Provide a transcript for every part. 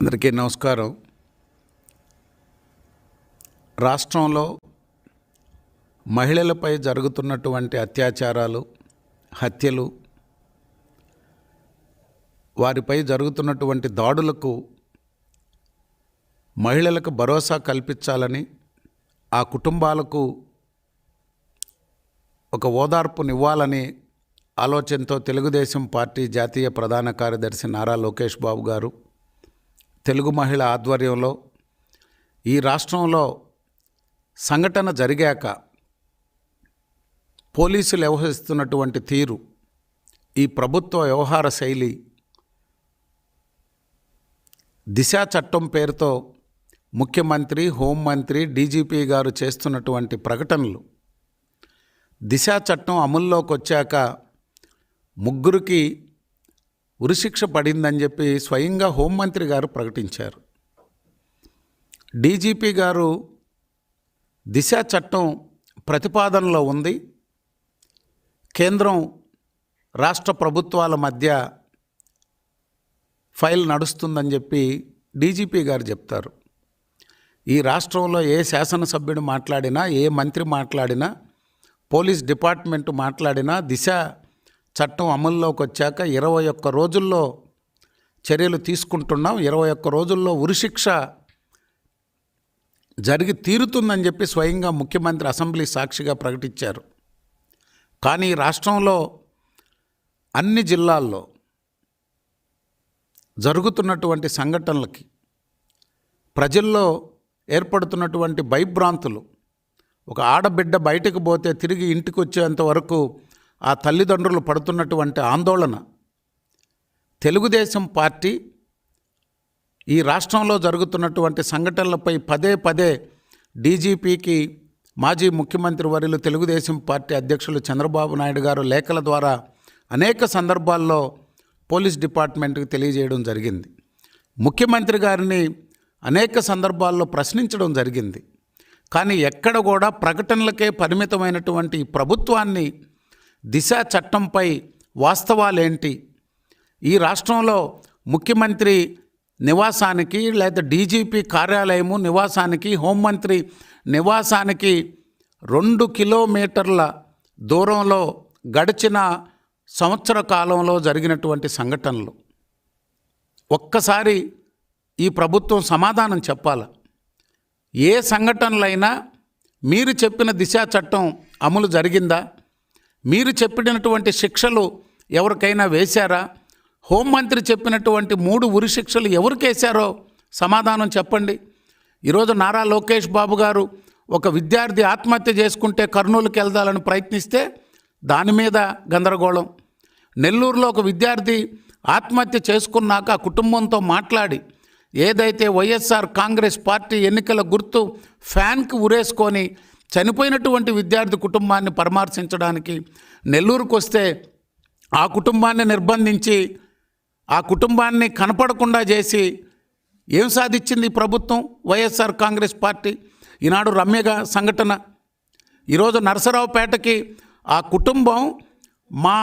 అందరికీ నమస్కారం. రాష్ట్రంలో మహిళలపై జరుగుతున్నటువంటి అత్యాచారాలు హత్యలు వారిపై జరుగుతున్నటువంటి దాడులకు మహిళలకు భరోసా కల్పించాలని ఆ కుటుంబాలకు ఒక ఓదార్పునివ్వాలని ఆలోచనతో తెలుగుదేశం పార్టీ జాతీయ ప్రధాన కార్యదర్శి నారా లోకేష్ బాబు గారు తెలుగు మహిళ ఆధ్వర్యంలో ఈ రాష్ట్రంలో సంఘటన జరిగాక పోలీసులు వ్యవహరిస్తున్నటువంటి తీరు ఈ ప్రభుత్వ వ్యవహార శైలి దిశా చట్టం పేరుతో ముఖ్యమంత్రి హోంమంత్రి డీజీపీ గారు చేస్తున్నటువంటి ప్రకటనలు దిశా చట్టం అమల్లోకి వచ్చాక ముగ్గురికి ఉరిశిక్ష పడిందని చెప్పి స్వయంగా హోంమంత్రి గారు ప్రకటించారు. డీజీపీ గారు దిశ చట్టం ప్రతిపాదనలో ఉంది. కేంద్రం రాష్ట్ర ప్రభుత్వాల మధ్య ఫైల్ నడుస్తుందని చెప్పి డీజీపీ గారు చెప్తారు. ఈ రాష్ట్రంలో ఏ శాసనసభ్యుడు మాట్లాడినా ఏ మంత్రి మాట్లాడినా పోలీస్ డిపార్ట్మెంట్ మాట్లాడినా దిశ చట్టం అమల్లోకి వచ్చాక ఇరవై ఒక్క రోజుల్లో చర్యలు తీసుకుంటున్నాం. ఇరవై ఒక్క రోజుల్లో ఉరిశిక్ష జరిగి తీరుతుందని చెప్పి స్వయంగా ముఖ్యమంత్రి అసెంబ్లీ సాక్షిగా ప్రకటించారు. కానీ రాష్ట్రంలో అన్ని జిల్లాల్లో జరుగుతున్నటువంటి సంఘటనలకి ప్రజల్లో ఏర్పడుతున్నటువంటి భయభ్రాంతులు ఒక ఆడబిడ్డ బయటకు పోతే తిరిగి ఇంటికి వచ్చేంత వరకు ఆ తల్లిదండ్రులు పడుతున్నటువంటి ఆందోళన. తెలుగుదేశం పార్టీ ఈ రాష్ట్రంలో జరుగుతున్నటువంటి సంఘటనలపై పదే పదే డీజీపీకి మాజీ ముఖ్యమంత్రి వర్యులు తెలుగుదేశం పార్టీ అధ్యక్షులు చంద్రబాబు నాయుడు గారు లేఖల ద్వారా అనేక సందర్భాల్లో పోలీస్ డిపార్ట్మెంట్కి తెలియజేయడం జరిగింది. ముఖ్యమంత్రి గారిని అనేక సందర్భాల్లో ప్రశ్నించడం జరిగింది. కానీ ఎక్కడ కూడా ప్రకటనలకే పరిమితమైనటువంటి ప్రభుత్వాన్ని దిశ చట్టంపై వాస్తవాలేంటి? ఈ రాష్ట్రంలో ముఖ్యమంత్రి నివాసానికి లేదా డీజీపీ కార్యాలయము నివాసానికి హోంమంత్రి నివాసానికి రెండు కిలోమీటర్ల దూరంలో గడిచిన సంవత్సర కాలంలో జరిగినటువంటి సంఘటనలు. ఒక్కసారి ఈ ప్రభుత్వం సమాధానం చెప్పాల? ఏ సంఘటనలైనా మీరు చెప్పిన దిశా చట్టం అమలు జరిగిందా? మీరు చెప్పినటువంటి శిక్షలు ఎవరికైనా వేశారా? హోంమంత్రి చెప్పినటువంటి మూడు ఉరి శిక్షలు ఎవరికేశారో సమాధానం చెప్పండి. ఈరోజు నారా లోకేష్ బాబు గారు ఒక విద్యార్థి ఆత్మహత్య చేసుకుంటే కర్నూలుకి వెళ్దాలని ప్రయత్నిస్తే దాని మీద గందరగోళం. నెల్లూరులో ఒక విద్యార్థి ఆత్మహత్య చేసుకున్నాక ఆ కుటుంబంతో మాట్లాడి ఏదైతే వైఎస్ఆర్ కాంగ్రెస్ పార్టీ ఎన్నికల గుర్తు ఫ్యాన్కి ఉరేసుకొని చనిపోయినటువంటి విద్యార్థి కుటుంబాన్ని పరామర్శించడానికి నెల్లూరుకు వస్తే ఆ కుటుంబాన్ని నిర్బంధించి ఆ కుటుంబాన్ని కనపడకుండా చేసి ఏం సాధించింది ప్రభుత్వం? YSR Congress party. ఈనాడు రమ్యగా సంఘటన. ఈరోజు నరసరావుపేటకి ఆ కుటుంబం మా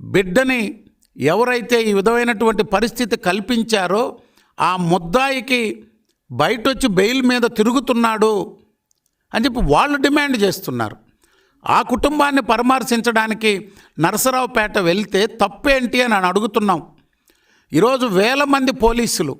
బిడ్డని ఎవరైతే ఈ విధమైనటువంటి పరిస్థితి కల్పించారో ఆ ముద్దాయికి బయటొచ్చి బెయిల్ మీద తిరుగుతున్నాడు. అని చెప్పి వాళ్ళు డిమాండ్ చేస్తున్నారు. ఆ కుటుంబాన్ని పరామర్శించడానికి నరసరావుపేట వెళ్తే తప్పేంటి అని అని అడుగుతున్నాం. ఈరోజు వేల మంది పోలీసులు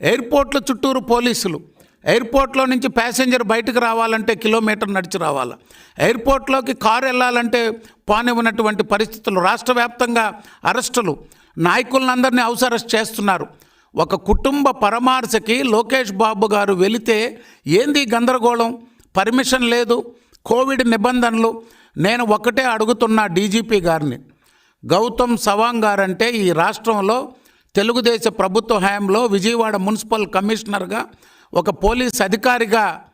ఎయిర్పోర్ట్ల చుట్టూరు పోలీసులు ఎయిర్పోర్ట్లో నుంచి ప్యాసింజర్ బయటకు రావాలంటే కిలోమీటర్ నడిచి రావాలి. ఎయిర్పోర్ట్లోకి కారు వెళ్ళాలంటే పానివ్వనటువంటి పరిస్థితులు రాష్ట్ర వ్యాప్తంగా అరెస్టులు నాయకులందరినీ హౌస్ అరెస్ట్ చేస్తున్నారు. ఒక కుటుంబ పరమార్శకి లోకేష్ బాబు గారు వెళితే ఏంది గందరగోళం? పర్మిషన్ లేదు. కోవిడ్ నిబంధనలు. నేను ఒకటే అడుగుతున్నా డీజీపీ గారిని. గౌతమ్ సవాంగ్ గారంటే ఈ రాష్ట్రంలో తెలుగుదేశ ప్రభుత్వ హయాంలో విజయవాడ మున్సిపల్ కమిషనర్గా ఒక పోలీస్ అధికారిగా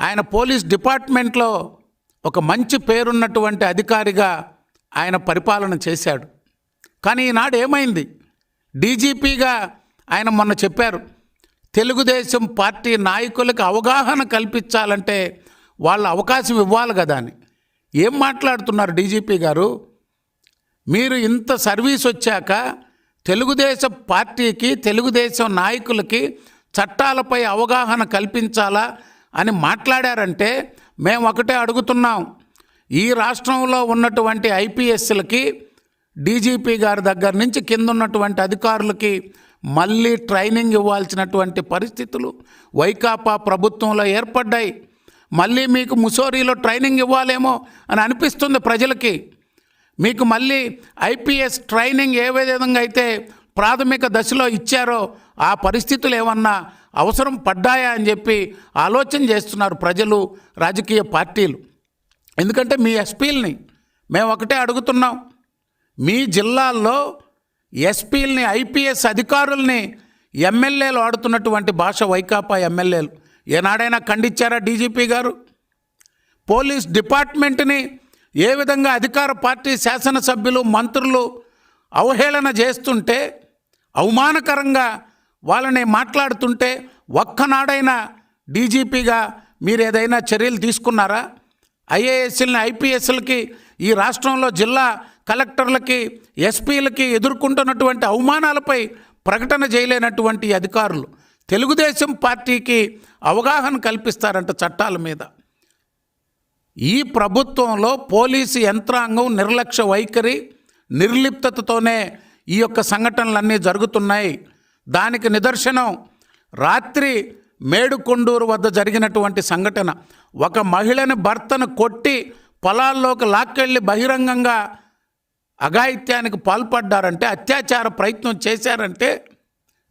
ఆయన పోలీస్ డిపార్ట్మెంట్లో ఒక మంచి పేరున్నటువంటి అధికారిగా ఆయన పరిపాలన చేశాడు. కానీ ఈనాడు ఏమైంది? డీజీపీగా ఆయన మొన్న చెప్పారు. తెలుగుదేశం పార్టీ నాయకులకు అవగాహన కల్పించాలంటే వాళ్ళ అవకాశం ఇవ్వాలి కదా అని. ఏం మాట్లాడుతున్నారు డీజీపీ గారు? మీరు ఇంత సర్వీస్ వచ్చాక తెలుగుదేశం పార్టీకి తెలుగుదేశం నాయకులకి చట్టాలపై అవగాహన కల్పించాలా అని మాట్లాడారంటే మేము ఒకటే అడుగుతున్నాం. ఈ రాష్ట్రంలో ఉన్నటువంటి ఐపీఎస్లకి డీజీపీ గారి దగ్గర నుంచి కింద ఉన్నటువంటి అధికారులకి మళ్ళీ ట్రైనింగ్ ఇవ్వాల్సినటువంటి పరిస్థితులు వైకాపా ప్రభుత్వంలో ఏర్పడ్డాయి. మళ్ళీ మీకు ముసోరీలో ట్రైనింగ్ ఇవ్వాలేమో అని అనిపిస్తుంది ప్రజలకి. మీకు మళ్ళీ ఐపీఎస్ ట్రైనింగ్ ఏ విధంగా అయితే ప్రాథమిక దశలో ఇచ్చారో ఆ పరిస్థితులు ఏమన్నా అవసరం పడ్డాయా అని చెప్పి ఆలోచన చేస్తున్నారు ప్రజలు రాజకీయ పార్టీలు. ఎందుకంటే మీ ఎస్పీలని మేము ఒకటే అడుగుతున్నాం. మీ జిల్లాల్లో ఎస్పీలని ఐపీఎస్ అధికారుల్ని ఎమ్మెల్యేలు ఆడుతున్నటువంటి భాష వైకాపా ఎమ్మెల్యేలు. ఏనాడైనా ఖండించారా డీజీపీ గారు? పోలీస్ డిపార్ట్మెంట్ని ఏ విధంగా అధికార పార్టీ శాసనసభ్యులు మంత్రులు అవహేళన చేస్తుంటే అవమానకరంగా వాళ్ళని మాట్లాడుతుంటే ఒక్కనాడైనా డీజీపీగా మీరు ఏదైనా చర్యలు తీసుకున్నారా? ఐఏఎస్ఎల్ని ఐపీఎస్ఎల్కి ఈ రాష్ట్రంలో జిల్లా కలెక్టర్లకి ఎస్పీలకి ఎదుర్కొంటున్నటువంటి అవమానాలపై ప్రకటన చేయలేనటువంటి అధికారులు తెలుగుదేశం పార్టీకి అవగాహన కల్పిస్తారంట చట్టాల మీద. ఈ ప్రభుత్వంలో పోలీసు యంత్రాంగం నిర్లక్ష్య వైఖరి నిర్లిప్తతతోనే ఈ యొక్క సంఘటనలన్నీ జరుగుతున్నాయి. దానికి నిదర్శనం రాత్రి మేడుకొండూరు వద్ద జరిగినటువంటి సంఘటన. ఒక మహిళని భర్తను కొట్టి పొలాల్లోకి లాక్కెళ్ళి బహిరంగంగా అఘాయిత్యానికి పాల్పడ్డారంటే అత్యాచార ప్రయత్నం చేశారంటే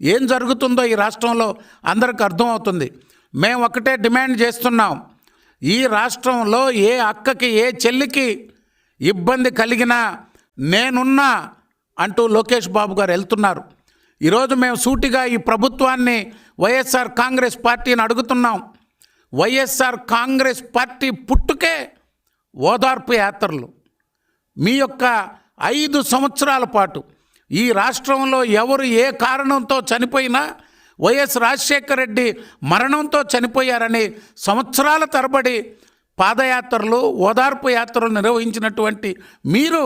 ఏం జరుగుతుందో ఈ రాష్ట్రంలో అందరికి అర్థమవుతుంది. మేము ఒకటే డిమాండ్ చేస్తున్నాం. ఈ రాష్ట్రంలో ఏ అక్కకి ఏ చెల్లికి ఇబ్బంది కలిగినా నేనున్నా అంటూ లోకేష్ బాబు గారు వెళ్తున్నారు. ఈరోజు మేము సూటిగా ఈ ప్రభుత్వాన్ని వైఎస్ఆర్ కాంగ్రెస్ పార్టీని అడుగుతున్నాం. వైఎస్ఆర్ కాంగ్రెస్ పార్టీ పుట్టుకే ఓదార్పు యాత్రలు. మీ యొక్క ఐదు సంవత్సరాల పాటు ఈ రాష్ట్రంలో ఎవరు ఏ కారణంతో చనిపోయినా వైఎస్ రాజశేఖర రెడ్డి మరణంతో చనిపోయారని సంవత్సరాల తరబడి పాదయాత్రలు ఓదార్పు యాత్రలు నిర్వహించినటువంటి మీరు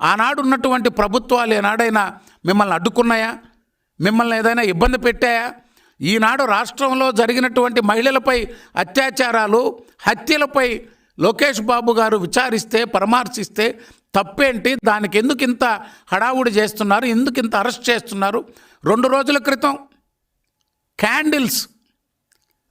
ఆనాడు ఉన్నటువంటి ప్రభుత్వాలు ఏనాడైనా మిమ్మల్ని అడ్డుకున్నాయా? మిమ్మల్ని ఏదైనా ఇబ్బంది పెట్టాయా? ఈనాడు రాష్ట్రంలో జరిగినటువంటి మహిళలపై అత్యాచారాలు హత్యలపై లోకేష్ బాబు గారు విచారిస్తే పరామర్శిస్తే తప్పేంటి? దానికి ఎందుకు ఇంత హడావుడి చేస్తున్నారు? ఎందుకు ఇంత అరెస్ట్ చేస్తున్నారు? రెండు రోజుల క్రితం క్యాండిల్స్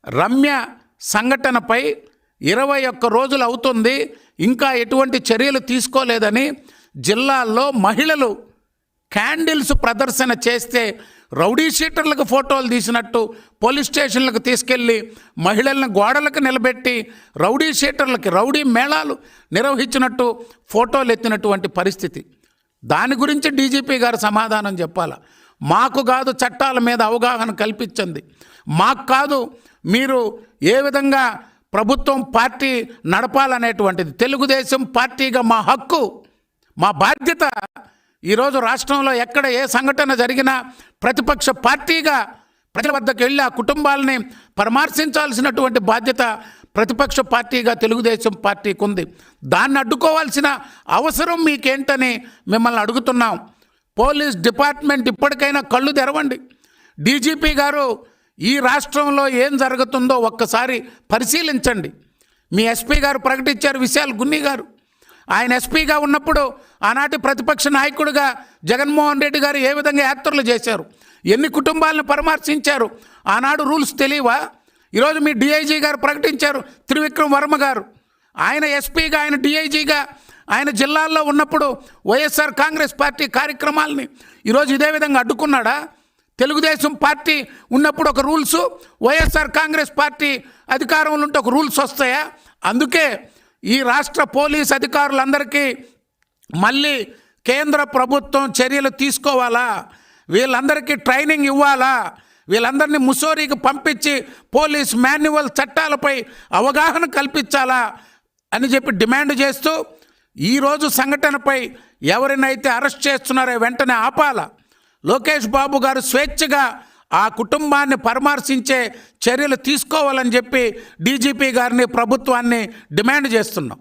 రమ్య సంఘటనపై ఇరవై ఒక్క రోజులు అవుతుంది. ఇంకా ఎటువంటి చర్యలు తీసుకోలేదని జిల్లాల్లో మహిళలు క్యాండిల్స్ ప్రదర్శన చేస్తే రౌడీ షీటర్లకు ఫోటోలు తీసినట్టు పోలీస్ స్టేషన్లకు తీసుకెళ్ళి మహిళలను గోడలకు నిలబెట్టి రౌడీ షీటర్లకి రౌడీ మేళాలు నిర్వహించినట్టు ఫోటోలు ఎత్తినటువంటి పరిస్థితి. దాని గురించి డీజీపీ గారు సమాధానం చెప్పాల? మాకు కాదు చట్టాల మీద అవగాహన కల్పించండి మాకు కాదు మీరు ఏ విధంగా ప్రభుత్వం పార్టీ నడపాలనేటువంటిది. తెలుగుదేశం పార్టీగా మా హక్కు మా బాధ్యత ఈరోజు రాష్ట్రంలో ఎక్కడ ఏ సంఘటన జరిగినా ప్రతిపక్ష పార్టీగా ప్రజల వద్దకు వెళ్ళి ఆ కుటుంబాలని పరామర్శించాల్సినటువంటి బాధ్యత ప్రతిపక్ష పార్టీగా తెలుగుదేశం పార్టీకి ఉంది దాన్ని అడ్డుకోవాల్సిన అవసరం మీకేంటని మిమ్మల్ని అడుగుతున్నాం. పోలీస్ డిపార్ట్మెంట్ ఇప్పటికైనా కళ్ళు తెరవండి. డీజీపీ గారు ఈ రాష్ట్రంలో ఏం జరుగుతుందో ఒక్కసారి పరిశీలించండి. మీ ఎస్పీ గారు ప్రకటించారు విశాల్ గున్ని గారు. ఆయన ఎస్పీగా ఉన్నప్పుడు ఆనాటి ప్రతిపక్ష నాయకుడిగా జగన్మోహన్ రెడ్డి గారు ఏ విధంగా యాత్రలు చేశారు? ఎన్ని కుటుంబాలను పరామర్శించారు? ఆనాడు రూల్స్ తెలియవా? ఈరోజు మీ డిఐజీ గారు ప్రకటించారు త్రివిక్రమ్ వర్మ గారు. ఆయన ఎస్పీగా ఆయన డిఐజీగా ఆయన జిల్లాల్లో ఉన్నప్పుడు వైఎస్ఆర్ కాంగ్రెస్ పార్టీ కార్యక్రమాలని ఈరోజు ఇదే విధంగా అడ్డుకున్నాడా? తెలుగుదేశం పార్టీ ఉన్నప్పుడు ఒక రూల్స్ వైఎస్ఆర్ కాంగ్రెస్ పార్టీ అధికారంలో ఉంటే ఒక రూల్స్ వస్తాయా? అందుకే ఈ రాష్ట్ర పోలీస్ అధికారులందరికీ మళ్ళీ కేంద్ర ప్రభుత్వం చర్యలు తీసుకోవాలా? వీళ్ళందరికీ ట్రైనింగ్ ఇవ్వాలా? వీళ్ళందరినీ ముసోరీకి పంపించి పోలీస్ మాన్యువల్ చట్టాలపై అవగాహన కల్పించాలా? అని చెప్పి డిమాండ్ చేస్తూ ఈరోజు సంఘటనపై ఎవరినైతే అరెస్ట్ చేస్తున్నారో వెంటనే ఆపాల? లోకేష్ బాబు గారు స్వేచ్ఛగా ఆ కుటుంబాన్ని పరామర్శించే చర్యలు తీసుకోవాలని చెప్పి డీజీపీ గారిని ప్రభుత్వాన్ని డిమాండ్ చేస్తున్నాం.